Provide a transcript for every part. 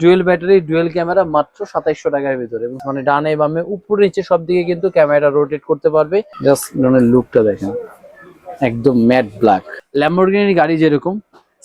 Dual battery, dual camera মাত্র সাতাইশশো টাকার ভিতরে। মানে ডানে বামে, উপরে নিচে সব দিকে কিন্তু ক্যামেরা রোটেট করতে পারবে। জাস্ট ড্রোনের লুকটা দেখেন। একদম ম্যাট ব্ল্যাক ল্যাম্বরগিনি গাড়ি যেরকম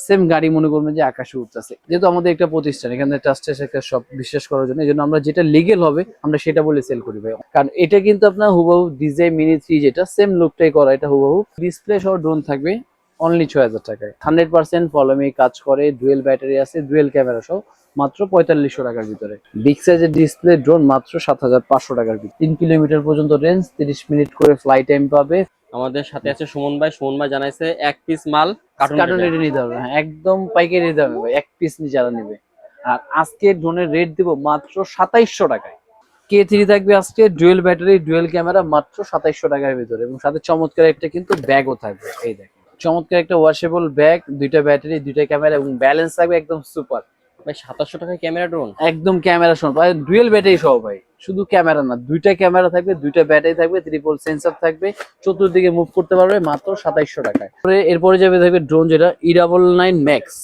সেম গাড়ি মনে করবেন যে আকাশে উঠতেছে যেহেতু আমাদের একটা প্রতিষ্ঠান, এখানে ট্রাস্টের একটা সব বিশ্বাস করার জন্য এই জন্য আমরা যেটা লিগেল হবে, আমরা সেটা বলে সেল করি ভাই। কারণ এটা কিন্তু আপনার হুবাহু ডিজাই মিনি থ্রি যেটা সেম লুকটাই করা, এটা হুবাহু ডিসপ্লে সহ ড্রোন থাকবে। অনলি ছয় হাজার টাকায়। হান্ড্রেড পার্সেন্ট ফলোমি কাজ করে ডুয়েল ব্যাটারি আছে ডুয়েল ক্যামেরা সহ মাত্র পঁয়তাল্লিশশো টাকার ভিতরে। বিগ সাইজের ডিসপ্লে ড্রোন মাত্র সাত হাজার পাঁচশো টাকার ভিতরে। তিন কিলোমিটার পর্যন্ত রেঞ্জ তিরিশ মিনিট করে ফ্লাই টাইম পাবে। আমাদের সাথে আছে সুমন ভাই। সুমন ভাই জানাইছে এক পিস মাল কার্টুন রেটে নিতে হবে হ্যাঁ একদম পাইকারি নিতে হবে এক পিস নিয়ে যারা নেবে। আর আজকে ড্রোনের রেট দিব মাত্র সাতাইশশো টাকায়। কে থ্রি থাকবে আজকে ডুয়েল ব্যাটারি ডুয়েল ক্যামেরা মাত্র সাতাইশশো টাকার ভিতরে। এবং সাথে চমৎকার একটা কিন্তু ব্যাগও থাকবে এই দেখেন। চমৎকার একটা ওয়াশেবল ব্যাগ দুইটা ব্যাটারি দুইটা ক্যামেরা এবং ব্যালেন্স থাকবে একদম সুপার ভাই সাতাশশো টাকায় ক্যামেরা ড্রোন একদম ক্যামেরা সহ ভাই ডুয়েল ব্যাটারি সহ ভাই শুধু ক্যামেরা না দুইটা ক্যামেরা থাকবে দুইটা ব্যাটারি থাকবে ত্রিপল সেন্সর থাকবে চতুর্দিকে মুভ করতে পারবে মাত্র সাতাইশশো টাকায়। পরে এরপরে যাবে থাকবে ড্রোন যেটা E double nine max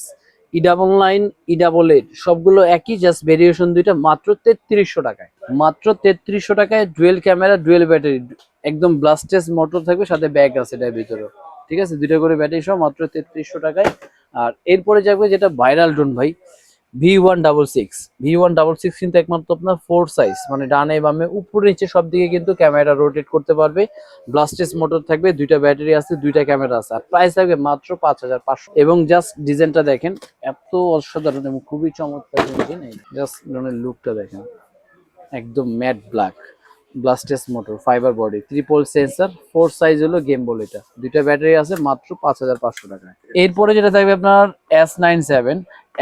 E double nine E double eight সবগুলো একই জাস্ট ভেরিয়েশন দুইটা মাত্র তেত্রিশশো টাকায়। মাত্র তেত্রিশশো টাকায় ডুয়েল ক্যামেরা ডুয়েল ব্যাটারি একদম ব্লাস্টেস মোটর থাকবে সাথে ব্যাগ আছে এটার ভিতরে ঠিক আছে? দুইটা করে ব্যাটারি সহ মাত্র তেত্রিশশো টাকায়। আর এরপরে যাবে যেটা ভাইরাল ড্রোন ভাই V one double six V one double six কিন্তু একমাত্র আপনার ফোর সাইজ মানে ডানে বামে, উপরে নিচে সব দিকে কিন্তু ক্যামেরা রোটেট করতে পারবে। ব্লাস্টেস মোটর থাকবে, দুইটা ব্যাটারি আছে, দুইটা ক্যামেরা আছে। আর প্রাইস থাকবে মাত্র পাঁচ হাজার পাঁচশো। এবং জাস্ট ডিজাইনটা দেখেন, এত অসাধারণ এবং খুবই চমৎকার জাস্ট ড্রোনের লুকটা দেখেন, একদম matte black brushless motor fiber body triple sensor four size হলো গেম বল এটা। দুইটা ব্যাটারি আছে মাত্র পাঁচ হাজার পাঁচশো টাকায়। এরপরে যেটা থাকবে আপনার S nine seven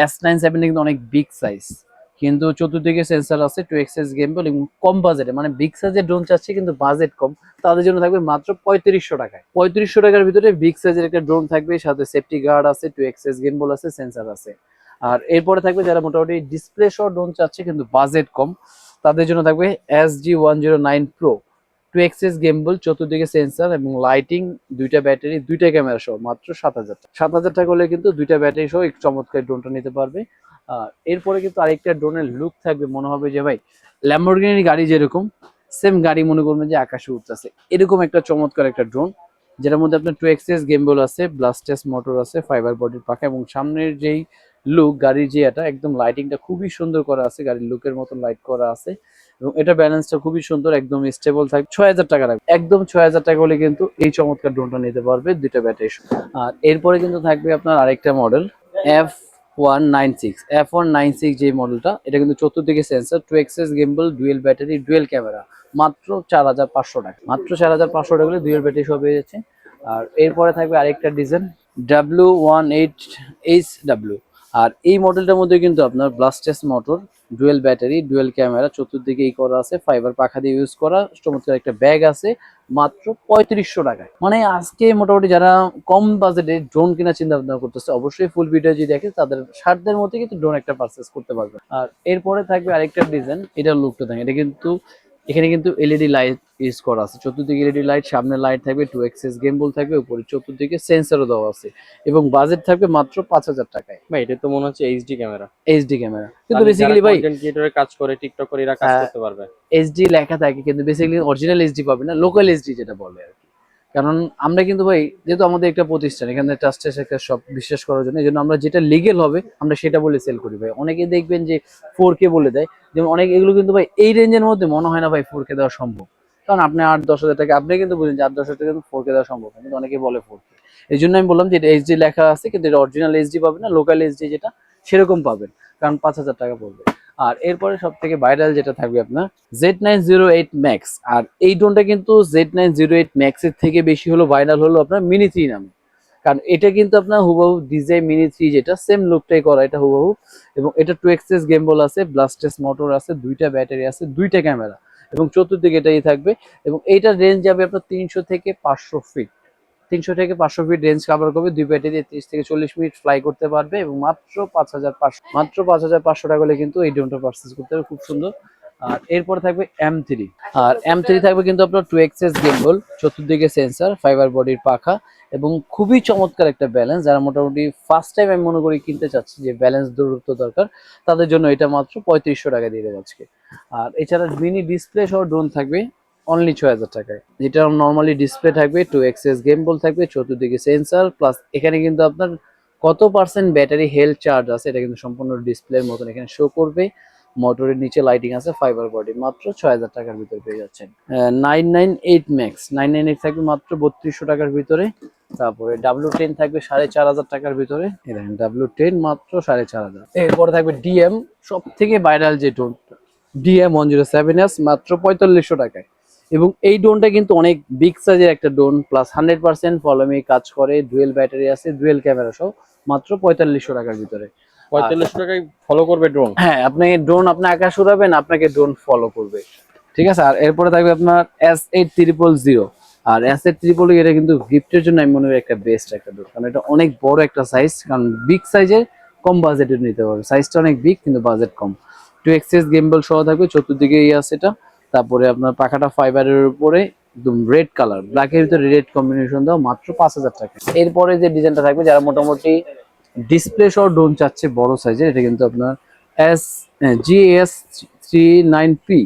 S nine seven কিন্তু অনেক বিগ সাইজ কিন্তু চতুর্দিকে সেন্সার আছে টু এক্সএস গেমবল এবং কম বাজেটে মানে বিগ সাইজের ড্রোন চাচ্ছে কিন্তু বাজেট কম। তাদের জন্য থাকবে মাত্র পঁয়ত্রিশশো টাকায়। পঁয়ত্রিশশো টাকার ভিতরে বিগ সাইজের একটা ড্রোন থাকবে, সাথে সেফটি গার্ড আছে টু এক্সেস গেম বল আছে সেন্সার আছে। আর এরপরে থাকবে যারা মোটামুটি ডিসপ্লে সহ ড্রোন চাচ্ছে কিন্তু বাজেট কম। তাদের জন্য থাকবে S G one zero nine pro two axis gimbal চতুর্দিকে সেন্সার এবং লাইটিং দুইটা ব্যাটারি দুইটা ক্যামেরা সহ মাত্র সাত হাজার টাকা। সাত হাজার টাকা হলে কিন্তু দুইটা ব্যাটারি সহ এক চমৎকার ড্রোনটা নিতে পারবে। আর এরপরে কিন্তু আরেকটা ড্রোনের লুক থাকবে, মনে হবে যে ভাই ল্যাম্বরগিনি গাড়ি যেরকম সেম গাড়ি মনে করবেন যে আকাশে উঠতেছে এরকম একটা চমৎকার একটা ড্রোন যেটার মধ্যে আপনার টু এক্সএস গেমবল আছে ব্লাস্টেস মোটর আছে ফাইবার বডির পাখা এবং সামনের যেই লুক গাড়ির যে এটা, একদম লাইটিংটা খুবই সুন্দর করা আছে, গাড়ির লুকের মতো লাইট করা আছে। এবং এটা ব্যালেন্সটা খুবই সুন্দর, একদম স্টেবল থাকবে। ছয় হাজার টাকা রাখবে। একদম ছয় হাজার টাকা হলে কিন্তু এই চমৎকার ড্রোনটা নিতে পারবে দুইটা ব্যাটারি আর এরপরে কিন্তু থাকবে আপনার আরেকটা model F one nine six F one nine six যে মডেলটা এটা কিন্তু চতুর্দিকে sensor two axis gimbal dual battery dual camera মাত্র চার হাজার পাঁচশো টাকা। মাত্র চার হাজার পাঁচশো টাকা হলে ডুয়েল ব্যাটারি সব হয়ে যাচ্ছে। আর এরপরে থাকবে আরেকটা design W one eight H W আর এই মডেলটার মধ্যে কিন্তু আপনার brushless motor dual battery dual camera চতুর্দিকে এই করা আছে ফাইবার পাখা দিয়ে ইউজ করা, চমৎকার একটা ব্যাগ আছে, মাত্র পঁয়ত্রিশশো টাকায়। মানে আজকে মোটামুটি যারা কম বাজেটে ড্রোন কেনার চিন্তা ভাবনা করতেছে, অবশ্যই ফুল ভিডিও যদি দেখে, তাদের সাধ্যের মধ্যে কিন্তু ড্রোন একটা পারচেস করতে পারবে আর এরপরে থাকবে আরেকটা ডিজাইন এটা লুকটা থাকে এটা কিন্তু এখানে কিন্তু এলইডি লাইট ইউজ করা আছে। চতুর্দিকে এলইডি লাইট সামনে লাইট থাকবে টু এক্সেস গেম বল থাকবে উপরে চতুর্দিকে সেন্সরও দেওয়া আছে। এবং বাজেট থাকবে মাত্র পাঁচ হাজার টাকায়। ভাই এটা তো মনে হচ্ছে এইচডি ক্যামেরা এইচডি ক্যামেরা কিন্তু বেসিক্যালি ভাই কন্টেন্ট ক্রিয়েটরের কাজ করে টিকটক করে এরা কাজ হ্যাঁ। করতে পারবে। এইচডি লেখা থাকে কিন্তু বেসিক্যালি অরিজিনাল এইচডি পাবে না লোকাল এইচডি যেটা বলে আর কি। কারণ আমরা কিন্তু ভাই, যেহেতু আমাদের একটা প্রতিষ্ঠান, এখানে ট্রাস্টের একটা সব বিশ্বাস করার জন্য, এই জন্য আমরা যেটা লিগেল হবে, আমরা সেটা বলে সেল করি ভাই। অনেকে দেখবেন যে ফোর কে বলে দেয়, যেমন অনেক, এগুলো কিন্তু ভাই, এই রেঞ্জের মধ্যে মনে হয় না ভাই ফোর কে দেওয়া সম্ভব। কারণ আপনি আট, দশ হাজার টাকা, আপনি কিন্তু বুঝেন যে আট, দশ হাজার টাকা কিন্তু ফোর কে দেওয়া সম্ভব কিন্তু অনেকে বলে ফোর কে এই জন্য আমি বললাম যে এটা এইচডি লেখা আছে, কিন্তু এটা অরিজিনাল এইচডি পাবেন না লোকাল এইচডি যেটা, সেরকম পাবেন, কারণ পাঁচ হাজার টাকা পড়বে। আর এরপরে সব থেকে ভাইরাল যেটা থাকবে আপনার Z nine zero eight max আর এই ড্রোনটা কিন্তু জেড নাইন জিরো এইট ম্যাক্সের থেকে বেশি হলো ভাইরাল হলো আপনার মিনি থ্রি নামে। কারণ এটা কিন্তু আপনার হুবাহু ডিজাই মিনি থ্রি যেটা সেম লুকটাই করা এটা হুবাহু। এবং এটা টু এক্সেস গেমবল আছে ব্লাস্টেস মোটর আছে, দুইটা ব্যাটারি আছে, দুইটা ক্যামেরা এবং চতুর্দিকে এটাই থাকবে। এবং এইটার রেঞ্জ যাবে আপনার তিনশো থেকে পাঁচশো ফিট তিনশো থেকে পাঁচশো ফিট রেঞ্জ কাভার করবে, দুই ব্যাটারি তিরিশ থেকে চল্লিশ মিনিট ফ্লাই করতে পারবে এবং মাত্র পাঁচ হাজার পাঁচশো, মাত্র পাঁচ হাজার পাঁচশো টাকা হলে কিন্তু এই ড্রোনটা পারচেস করতে হবে, খুব সুন্দর। আর এরপরে থাকবে এম থ্রি আর এম থ্রি থাকবে কিন্তু আপনার টু এক্সেস গেম্বল চতুর্দিকে সেন্সার ফাইবার বডির পাখা এবং খুবই চমৎকার একটা ব্যালেন্স যারা মোটামুটি ফার্স্ট টাইম আমি মনে করি কিনতে চাচ্ছি যে ব্যালেন্স দূরত্ব দরকার, তাদের জন্য এটা মাত্র পঁয়ত্রিশশো টাকা দিয়ে দেবো আজকে। আর এছাড়া মিনি ডিসপ্লে সহ ড্রোন থাকবে অনলি ছয় হাজার টাকায়। যেটা নর্মালি ডিসপ্লে থাকবে টু এক্সেস গেমবল থাকবে, চতুর্দিকে সেন্সার প্লাস এখানে কিন্তু আপনার কত পার্সেন্ট ব্যাটারি হেলথ চার্জ আছে, এটা কিন্তু সম্পূর্ণ ডিসপ্লের মতন এখানে শো করবে। মোটরের নিচে লাইটিং আছে ফাইবার বডি মাত্র ছয় হাজার টাকার ভিতরে পেয়ে যাচ্ছেন। Nine nine eight max nine nine eight থাকবে মাত্র বত্রিশশো টাকার ভিতরে। তারপরে ডাব্লিউ টেন থাকবে সাড়ে চার হাজার টাকার ভিতরে। ডাব্লিউ টেন মাত্র সাড়ে চার হাজার। এরপরে থাকবে ডিএম সব থেকে ভাইরাল যে drone DM one zero seven S মাত্র পঁয়তাল্লিশশো টাকায়। এবং এই ড্রোনটা কিন্তু অনেক বিগ সাইজের একটা drone plus hundred percent follow me কাজ করে ডুয়েল ব্যাটারি আছে ডুয়েল ক্যামেরা সহ মাত্র পঁয়তাল্লিশশো টাকার ভিতরে। পঁয়তাল্লিশশো টাকায় ফলো করবে ড্রোন? হ্যাঁ আপনি ড্রোন আপনি আকাশ উড়াবেন আপনাকে ড্রোন ফলো করবে। ঠিক আছে? আর এরপরে থাকবে আপনার এস এইট ট্রিপল জিরো আর এস এইট ট্রিপল এটা কিন্তু গিফটের জন্য আমি মনে করি একটা বেস্ট একটা ড্রোন। কারণ এটা অনেক বড় একটা সাইজ কারণ বিগ সাইজের কম বাজেটের নিতে পারবে সাইজটা অনেক বিগ কিন্তু বাজেট কম। টু এক্সেস গেমবল সহ থাকবে চতুর্দিকে ইয়ে আছে এটা। তারপরে আপনার পাখাটা ফাইবারের উপরে একদম রেড কালার ব্ল্যাকের ভিতরে রেড কম্বিনেশন দাও, মাত্র পাঁচ হাজার টাকা। এরপরে যে ডিজাইনটা থাকবে, যারা মোটামুটি ডিসপ্লে সহ ড্রোন চাচ্ছে বড় সাইজের এটা কিন্তু আপনার S G S three nine P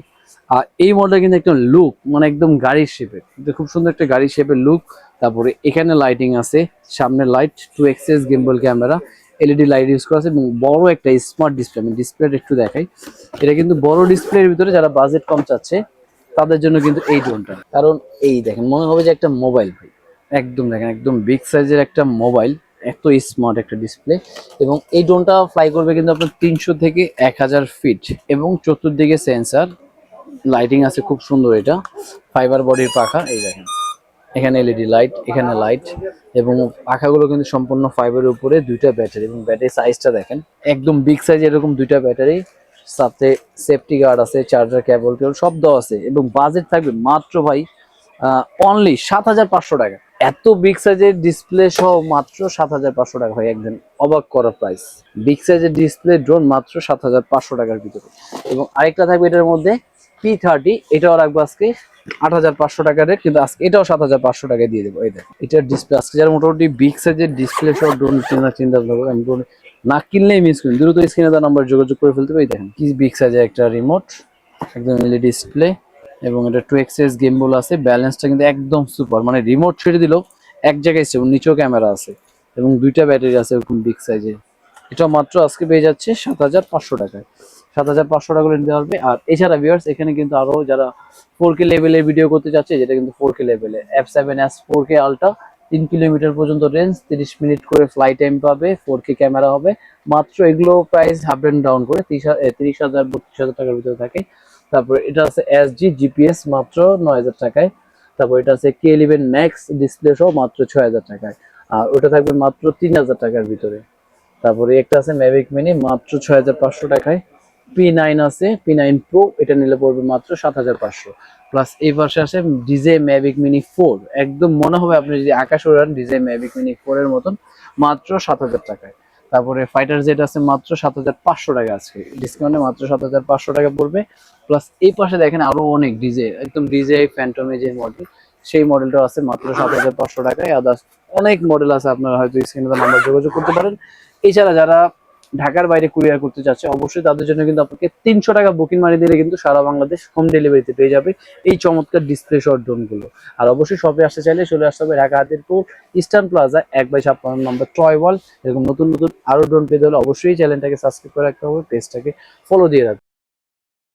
আর এই মডেল কিন্তু একটা লুক মানে একদম গাড়ির শেপের খুব সুন্দর একটা গাড়ির শেপের লুক তারপরে এখানে লাইটিং আছে, সামনে light two axis gimbal camera LED light use করা আছে এবং বড় একটা স্মার্ট ডিসপ্লে আমি ডিসপ্লেটা একটু দেখাই। এটা কিন্তু বড় ডিসপ্লের ভিতরে যারা বাজেট কম চাচ্ছে, তাদের জন্য কিন্তু এই ড্রোনটা কারণ এই দেখেন, মনে হবে যে একটা মোবাইল ভাই। একদম দেখেন, একদম বিগ সাইজের একটা মোবাইল এত স্মার্ট একটা ডিসপ্লে এবং এই ড্রোনটা ফ্লাই করবে কিন্তু আপনার তিনশো থেকে এক হাজার ফিট এবং চতুর্দিকে সেন্সার লাইটিং আছে, খুব সুন্দর এটা। ফাইবার বডির পাখা, এই দেখেন। এখানে এলইডি লাইট এখানে লাইট এবং পাখাগুলো কিন্তু সম্পূর্ণ ফাইবারের উপরে দুইটা ব্যাটারি এবং ব্যাটারি সাইজটা দেখেন। একদম বিগ সাইজ এরকম দুইটা ব্যাটারি সাথে সেফটি গার্ড আছে চার্জার কেবল কেবল সব দেওয়া আছে এবং বাজেট থাকবে মাত্র ভাই অনলি সাত হাজার পাঁচশো টাকা। এত বিগ সাইজের ডিসপ্লে সহ মাত্র সাত হাজার পাঁচশো টাকা হয় একদিন অবাক করা প্রাইস বিগ সাইজের ডিসপ্লে ড্রোন মাত্র সাত হাজার পাঁচশো টাকার ভিতরে। এবং আরেকটা থাকবে এটার মধ্যে পি থার্টি এটাও রাখব আজকে আট হাজার পাঁচশো টাকা রেট কিন্তু আজকে এটাও সাত হাজার পাঁচশো টাকায় দিয়ে দেবো। এটা এটার ডিসপ্লে আজকে যারা মোটামুটি বিগ সাইজের ডিসপ্লে সহ ড্রোন কেনার চিন্তা ভাবনা আমি না কিনলেই মিস করি। দ্রুত স্ক্রিনে তার নাম্বার যোগাযোগ করে ফেলতে পারি। দেখেন, কি বিগ সাইজের একটা রিমোট একদম এলইডি ডিসপ্লে এবং এটা টু এক্সএস গেম বল আছে। ব্যালেন্সটা কিন্তু একদম সুপার মানে রিমোট ছেড়ে দিলেও এক জায়গায় আছে নিচেও ক্যামেরা আছে, এবং দুইটা ব্যাটারি আছে এরকম বিগ সাইজে এটা মাত্র আজকে পেয়ে যাচ্ছে সাত হাজার পাঁচশো টাকায়। সাত হাজার পাঁচশো টাকা করে নিতে পারবে। আর এছাড়া ভিউয়ার্স এখানে কিন্তু আরও যারা ফোর কে লেভেলের ভিডিও করতে চাচ্ছে, যেটা কিন্তু ফোর কে লেভেলে F seven S four K ultra তিন কিলোমিটার পর্যন্ত রেঞ্জ তিরিশ মিনিট করে ফ্লাই টাইম পাবে ফোর কে ক্যামেরা হবে। মাত্র এগুলো প্রাইস হাফ এন্ড ডাউন করে তিরিশ হাজার বত্রিশ হাজার টাকার ভিতরে থাকে। তারপর এটা আছে এস জি জিপিএস মাত্র নয় হাজার টাকায়। তারপর এটা আছে কে ইলেভেন ম্যাক্স ডিসপ্লে সহ মাত্র ছয় হাজার টাকায়। আর ওটা থাকবে মাত্র তিন হাজার টাকার ভিতরে। তারপরে একটা আছে ম্যাভিক মিনি মাত্র ছয় হাজার পাঁচশো টাকায়। পি নাইন আছে পি নাইন প্রো এটা নিলে পড়বে মাত্র সাত হাজার পাঁচশো। প্লাস এই পাশে আছে ডিজে ম্যাভিক মিনি ফোর একদম মনে হবে আপনি যদি আকাশ উড়ান ডিজে ম্যাভিক মিনি ফোর এর মতন, মাত্র সাত হাজার টাকায়। তারপরে ফাইটার জেট আছে মাত্র সাত হাজার পাঁচশো টাকা আজকে। ডিসকাউন্টে মাত্র সাত হাজার পাঁচশো টাকা পড়বে। প্লাস এই পাশে দেখেন আরও অনেক ডিজে একদম ডিজে ফ্যান্টমে যে মডেল সেই মডেলটা আছে মাত্র সাত হাজার পাঁচশো টাকায়। আদার্স অনেক মডেল আছে, আপনারা হয়তো স্ক্রিনে নাম্বার যোগাযোগ করতে পারেন। এছাড়া যারা ঢাকার বাইরে কুরিয়ার করতে চাচ্ছে, অবশ্যই তাদের জন্য কিন্তু আপনাকে তিনশো টাকা বুকিং মারি দিলে কিন্তু সারা বাংলাদেশ হোম ডেলিভারিতে পেয়ে যাবে এই চমৎকার ডিসপ্লে শট ড্রোনগুলো আর অবশ্যই শপে আসতে চাইলে চলে আসতে হবে ঢাকা হাতিরপুর ইস্টার্ন প্লাজা এক বাই ছাপ্পান্ন নম্বর ট্রয় ওয়াল এরকম নতুন নতুন আরও ড্রোন পেতে হলে অবশ্যই চ্যানেলটাকে সাবস্ক্রাইব করে রাখতে হবে পেজটাকে ফলো দিয়ে রাখতে।